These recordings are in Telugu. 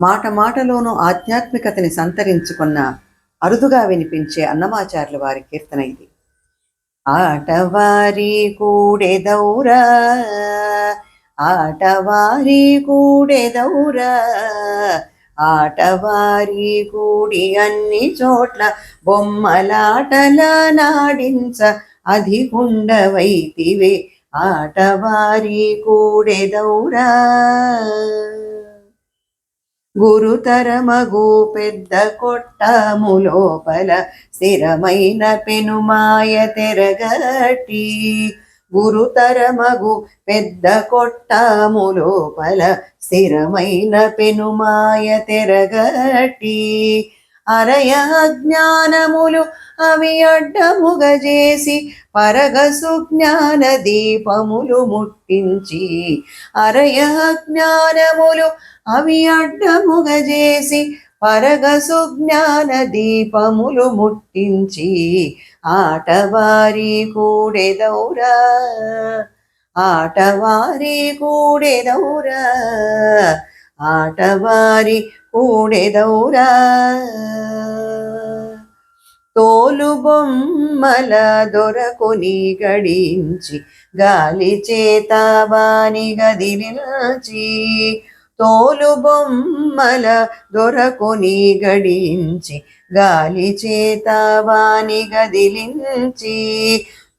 మాట మాటలోనూ ఆధ్యాత్మికతని సంతరించుకున్న అరుదుగా వినిపించే అన్నమాచార్యుల వారి కీర్తన ఇది. ఆటవారి కూడెదౌరా ఆటవారి కూడెదౌరా ఆటవారి కూడి అన్ని చోట్ల బొమ్మలాటల నాడించ అధికుండవైతివే ఆటవారి కూడెదౌరా గురుతరమగు పెద్ద కొట్టము లోపల స్థిరమైన పెనుమాయ తెరగట్టి గురుతరమగు పెద్ద కొట్టము లోపల స్థిరమైన పెనుమాయ తెరగటి. అరయ జ్ఞానములు అవి అడ్డముగ చేసి పరగ దీపములు ముట్టించి అరయ జ్ఞానములు అవి అడ్డముగ చేసి పరగ దీపములు ముట్టించి ఆటవారి కూడెదౌరా ఆటవారి కూడెదౌరా ఆటవారి కూడెదౌరా తోలు బొమ్మల దొరకొని గడించి గాలి చేత వాని గదిలిచి తోలు బొమ్మల దొరకొని గడించి గాలి చేత వాని గదిలించి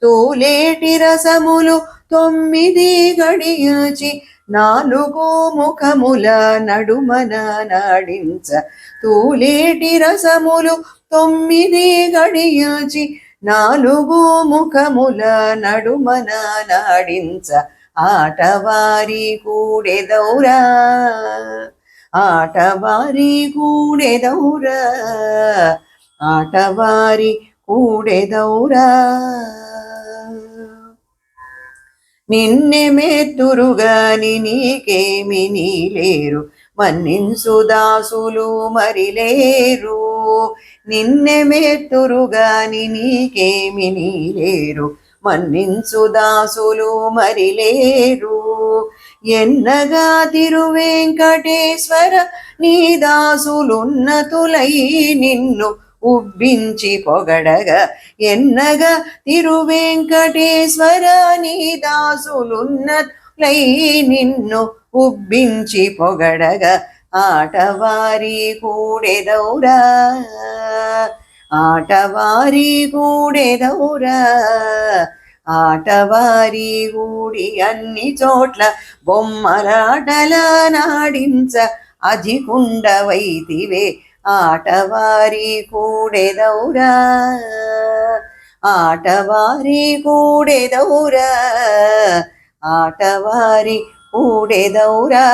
తూలేటి రసములు తొమ్మిది గడియాచి నాలుగు ముఖముల నడుమన నాడించ తూలేటి రసములు తొమ్మిది గడియాచి నాలుగు ముఖముల నడుమన నాడించ ఆటవారి కూడెదౌరా ఆటవారి కూడెదౌరా ఆటవారి కూడెదౌరా నిన్నె మెత్తురుగాని నీకేమి నీలేరు. మన్నించుదాసులు మరిలేరు. నిన్నె మెత్తురుగాని నీకేమి నీలేరు. మన్నించుదాసులు మరిలేరు. ఎన్నగా తిరువేంకటేశ్వర నీ దాసులున్నతులై నిన్ను ఉబ్బించి పొగడగా ఎన్నగా తిరువెంకటేశ్వర నీ దాసులున్నతులై నిన్ను ఉబ్బించి పొగడగా ఆటవారి కూడెదౌరా ఆటవారి కూడెదౌరా ఆటవారి కూడి అన్ని చోట్ల బొమ్మలాటల నాడించ అధికుండవైతివే ఆటవారి కూడెదౌరా ఆటవారి కూడెదౌరా ఆటవారి కూడెదౌరా